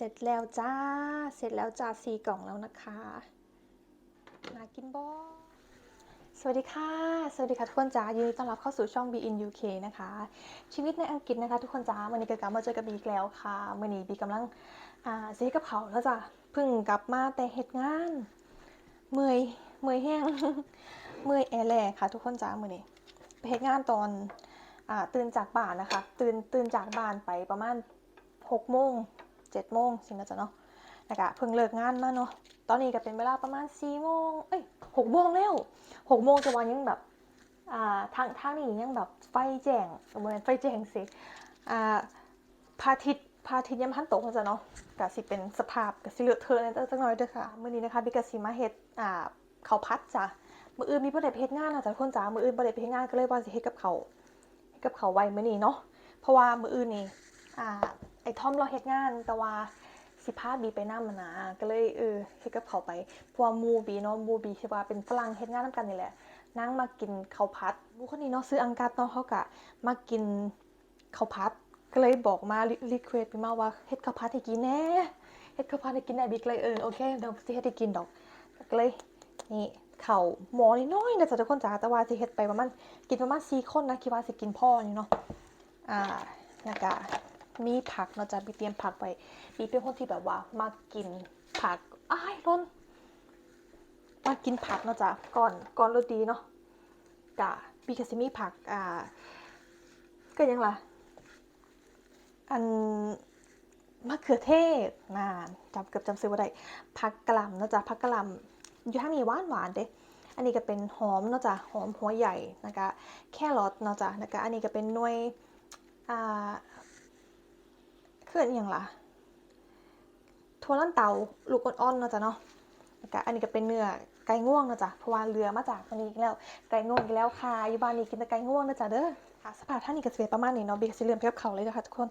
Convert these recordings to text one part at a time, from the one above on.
เสร็จแล้วจ้า เสร็จแล้วจ้าสี่กล่องแล้วนะคะมากินบอสวัสดีค่ะ สวัสดีค่ะทุกคนจ้ายินดีต้อนรับเข้าสู่ช่อง Be in UK นะคะ ชีวิตในอังกฤษนะคะ ทุกคนจ้าวันนี้กกลับมาเจอกับบีอีกแล้วค่ะวันนี้บีกำลังอ่าเซกับเขาแล้วจ้ะเพิ่งกลับมาแต่เหตุงาน เมื่อยเมื่อยแห้งเมื่อยแอแลค่ะ ทุกคนจ้ามื่อนี้ไปเหตุงานตอนอ่าตื่นจากบ้านนะคะ ตื่นตื่นจากบ้านไปประมาณหกโมง เจ็ดโมงสินะจ๊ะเนาะนะคะเพิ่งเลิกงานมาเนาะ ตอนนี้ก็เป็นเวลาประมาณสี่โมงเอ้ยหกโมงแล้วหกโมงจะวันยังแบบอ่าทางทางนี้ยังแบบไฟแจ้งเหมือนไฟแจ้งสิอ่าพาทิตพาทิตย์ยังพันตกนะจ๊ะเนาะกสิเป็นสภาพกสิเหลือเธอในจังหน่อยเด้อค่ะมื้อนี้นะคะบิกสิมาเฮ็ดอ่าเขาพัดจ้ะมืออื่นมีบ่ได้ไปเฮ็ดงานนะจ๊ะคนจ๋ามืออื่นบ่ได้ไปเฮ็ดงานก็เลยว่าสิเฮ็ดกับเขาเฮ็ดกับเขาไว้มื้อนี้เนาะเพราะว่ามืออื่นนี่อ่า อ้ทอมเราเฮ็ดงานแต่ว่าสิพาบีไปนำมานะก็เลยเออเฮ็ดกับเขาไปพวมูบีเนาะมูบีใช่ว่าเป็นฝรั่งเฮ็ดงานนํกันนี่แหละนางมากินข้าวผัดมูคนนี้เนาะซื้ออังกัดเนาะเขาก็มากินข้าวผัดก็เลยบอกมารีเควสไปมาว่าเฮ็ดข้าวผัดให้กินแน่เฮ็ดข้าวผัดให้กินแน่บิ๊กเลยเออโอเคเดี๋ยวสิเฮ็ดให้กินดอกก็เลยนี่เข้าหมอน้อยๆนะจ๊ะทุกคนจ๋าแต่ว่าสิเฮ็ดไปประมาณกินประมาณ4คนนะคิดว่าสิกินพ่อนี่เนาะอ่าแล้วก็ มีผักเนาะจ๊ะบีเตรียมผักไว้บีเป็นคนที่แบบว่ามากินผักอ้ายร้นมากินผักเนาะจ๊ะก่อนก่อนรสดีเนาะกะบีก็สิมีผักอ่าก็ยังล่ะอันมะเขือเทศนานจำเกือบจำซื้อว่าได้ผักกะหล่ำนะจ๊ะผักกะหล่ำอยู่ทางนี้หวานหวานๆเด้อันนี้ก็เป็นหอมนะจ๊ะหอมหัวใหญ่นะคะแครอทนะจ๊ะนะคะอันนี้ก็เป็นหน่วยอ่า เคลื่อนอย่างล่ะถั่วลันเตาลูกอ่อนๆเนาะจ๊ะเนาะอันนี้ก็เป็นเนื้อไก่ง่วงเนะจ๊ะเพราะว่าเรือมาจากอันนี้อีกแล้ว ไก่ง่วงอีกแล้วค่ะอยู่บ้านนี้กินแต่ไก่ง่วงเนะจ๊ะเด้อค่ะสภาพท่านนี้ก็จะเป็นประมาณนี้เนาะบีก็สิเริ่อมเทียบเขาเลยนะคะทุกคน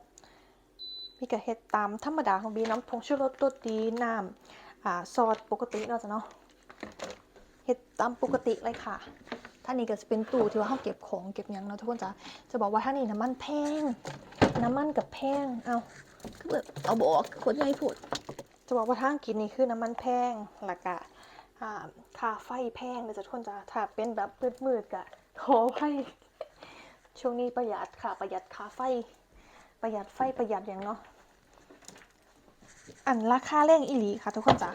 บีก็เฮ็ดตามธรรมดาของบีน้ำผงชูรสรสดีน้ำอ่าซอสปกติเนาะจ้ะเนาะเฮ็ดตามปกติเลยค่ะท่านนี้ก็จะเป็นตู้ที่ว่าเฮาเก็บของเก็บยังเนาะทุกคนจ้ะจะบอกว่าท่านี้น้ำมันแพงน้ำมันกับแพงเอา คือแบบเอาบอกคนใหญ่พูดจะบอกว่าทางกินนี่คือน้ำมันแพงแล้วก็อ่าค่าไฟแพงเลยจะทุกคนจ้ะถ้าเป็นแบบมืดๆก็ขอไฟช่วงนี้ประหยัดค่ะ ประหยัดค่าไฟ ประหยัดไฟประหยัดอย่างเนาะอันราคาแรงอีหลีค่ะ ทุกคนจ้ะ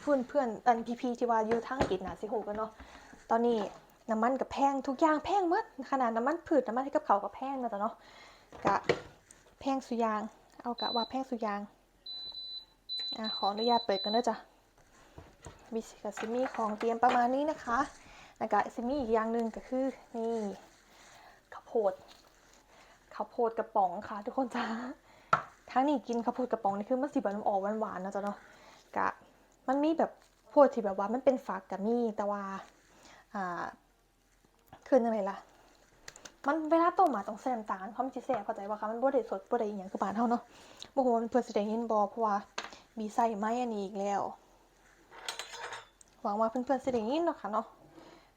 เพื่อนเพื่อนอันพีพีที่ว่าอยู่ทางกิจนะสิหูกันเนาะตอนนี้น้ำมันกับแพงทุกอย่างแพงหมดขนาดน้ำมันพืชน้ำมันที่กับเขาก็แพงนะจ๊ะเนาะกะ พงสุยาง เอากะว่าแพงสุยางอะขออนุญาตเปิดกันด้อจ้ะบิสกับซิมี่ของเตรียมประมาณนี้นะคะแล้วก็ซิมี่อีกอย่างหนึ่งก็คือนี่ข้าวโพดข้าวโพดกระป๋องค่ะ ทุกคนจ้าทั้งนี้กินข้าวโพดกระป๋องนี่คือมันสีแบบออกหวานๆนะจ๊ะเนาะกะมันมีแบบโพดที่แบบว่ามันเป็นฝักกับมีแต่ว่าอ่าคือยังไงล่ะ มันเวลาต้มมาต้องใส่น้ำตาลเพราะมันจะแซ่บเข้าใจว่าคะมันบ่ได้สดบ่ได้อหย่างคือบ้านเฮาเนาะบ่ฮู้ว่ามันเพิ่นสิได้ยินบ่เพราะว่ามีใส่ไม้อันนี้อีกแล้วหวังว่าเพื่อนๆสิได้ยินเนาะค่ะเนาะ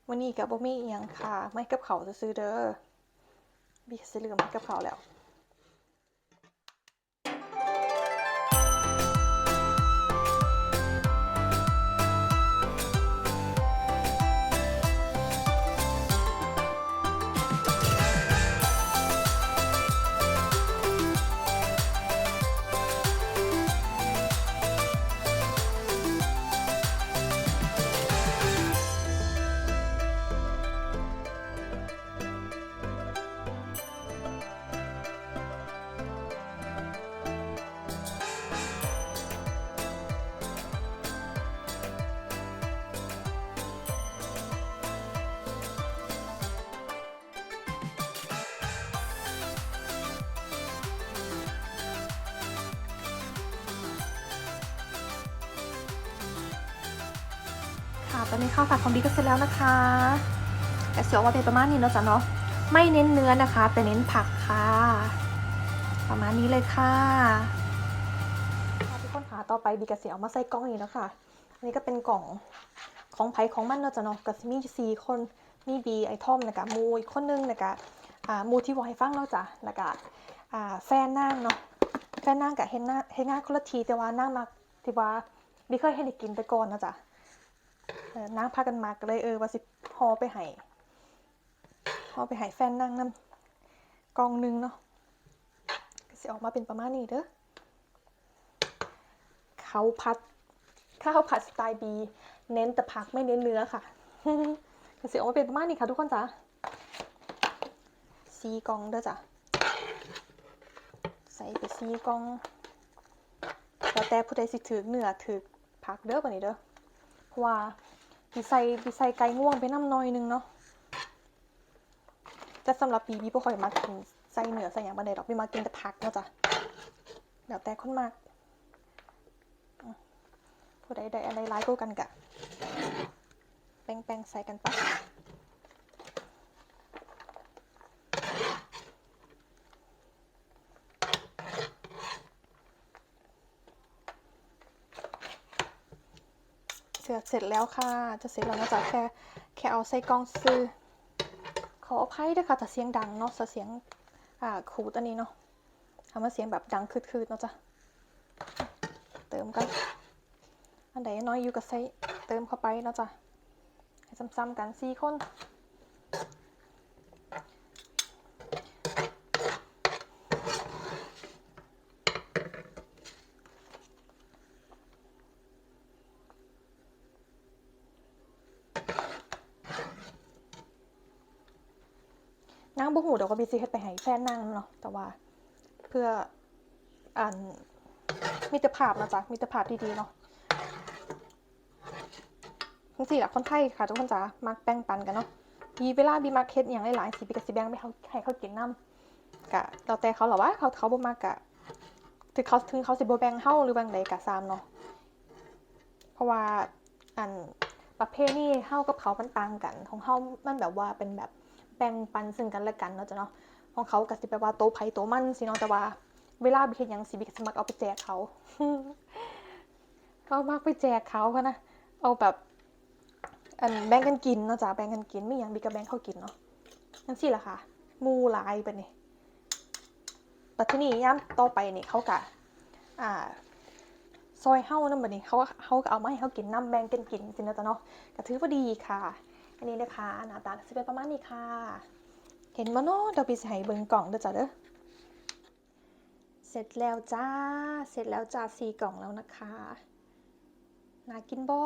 วันนี้ก็บ่มีอีหยังค่ะไม่กับเขาวซื้อๆเด้อบีสิลืมกับเขาวแล้ว ค่ะ ตอนนี้ข้าวผัดของบีก็เสร็จแล้วนะคะแต่เสียวว่าเป็นประมาณนี้เนาะจ๊ะเนาะ ไม่เน้นเนื้อนะคะ แต่เน้นผักค่ะ ประมาณนี้เลยค่ะค่ะทุกคนค่ะต่อไปบีกับเสียวมาใส่กล่องนี้แล้วค่ะอันนี้ก็เป็นกล่องของไผ่ของมันเนาะจ๊ะเนาะก็สิมีสี่คนมีบีไอทอมนะคะมูอีกคนนึงนะคะอ่ามูที่วอยฟังเนาะจ้ะแล้วก็อ่าแฟนนางเนาะแฟนนั่งกับเห็นนาเห็นงาคนละทีแต่ว่านั่งมาที่ว่าบีเคยเห็นได้กินแต่ก่อนนะจ๊ะ นั่งพากันมาก็เลยเออว่าสิพอไปให้พอไปให้แฟนนั่งนำกองหนึงเนาะก็สิออกมาเป็นประมาณนี้เด้อเขาพัดข้าวผัดสไตล์บีเน้นแต่ผักไม่เน้นเนื้อค่ะก็สิออกมาเป็นประมาณนี้ค่ะทุกคนจ้ะซีกองเด้อจ้ะใส่ไปซีกองแล้วแต่ผู้ใดสิถือเนื้อถือผักเด้อกว่านี้เด้อเพราะว่า ปีใส่ดีใส่ไก่ง่วงไปน้ำน้อยนึงเนาะแต่สำหรับปีบีบ่ค่อยมากินใส่เหนือใส่หยังบันไดดอกบีมากินแต่ผักเนาะจ้ะแล้วแต่คนมากผู้ใดได้อะไรร้ายก็กันกะ แป้งแปลงใส่กันไป สร็จเสร็จแล้วค่ะ จะเสร็จแล้วนะจ๊ะแค่แค่เอาใส่กล้องซื้อ ขออภัยด้วยค่ะแต่เสียงดังเนาะเสียงอ่าขูดอันนี้เนาะทำให้เสียงแบบดังคืดๆเนาะจ๊ะเติมกัน อันไหนน้อยอยู่กับใส่เติมเข้าไปเนาะจ๊ะให้ซ้ำๆกันสี่คน นางบ่หูเดี๋ยวก็บีซีเฮ็ดไปให้แฟนนางเนาะแต่ว่า เพื่ออ่านมิตรภาพนะจ๊ะมิตรภาพดีๆเนาะทั้งสี่ละคนไทยค่ะทุกคนจ๋ามักแบ่งปันกันเนาะบีเวลาบีมักเฮ็ดอย่างหลายๆสิบีก็สิแบงไปเขาให้เขากินน้ำกะแล้วแต่เขาหรอว่าเขาเขาบ่มักกะถึงเขาถึงเขาสิบ่แบงเฮาหรือแบงใดกะซามเนาะเพราะว่าอันประเภทนี้เฮากับเขามันต่างกัน ของเฮามันแบบว่าเป็นแบบ แบ่งปันซึ่งกันและกันเนาะจ้ะเนาะของเขาก็สิแปลว่าโตไผโตมันสิเนาะแต่ว่าเวลาบิเฮ็ดหยังสิบิสมักเอาไปแจกเขาเขามักไปแจกเขาค่ะนะเอาแบบอันแบ่งกันกินเนาะจ้ะแบ่งกันกินไม่หยังบิก็แบ่งเขากินเนาะนั่นสิล่ะค่ะมูลายไปนี่แต่ที่นี่ย่ามต่อไปนี่เขากะอ่าซอยเฮานำบัดนี้เขาเขาก็เอามาให้เขากินน้ำแบ่งกันกินสินะจ้ะเนาะก็ถือว่าดีค่ะ อันนี้นะคะหน้าตาจะเป็นประมาณนี้ค่ะ เห็นมาเนาะเดี๋ยวพี่จะให้เบิ่งกล่องเด้อจ้ะเด้อเสร็จแล้วจ้า เสร็จแล้วจ้าสี่กล่องแล้วนะคะ น่ากินบอ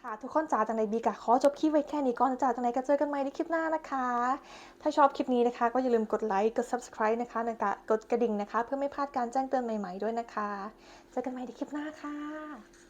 ค่ะทุกคนจ้าจังใดบีกะขอจบคลิปไว้แค่นี้ก่อนจ้าจังใดก็เจอกันใหม่ในคลิปหน้านะคะ ถ้าชอบคลิปนี้นะคะ ก็อย่าลืมกดไลค์ กด subscribe นะคะแล้วก็กดกระดิ่งนะคะ เพื่อไม่พลาดการแจ้งเตือนใหม่ๆด้วยนะคะ เจอกันใหม่ในคลิปหน้าค่ะ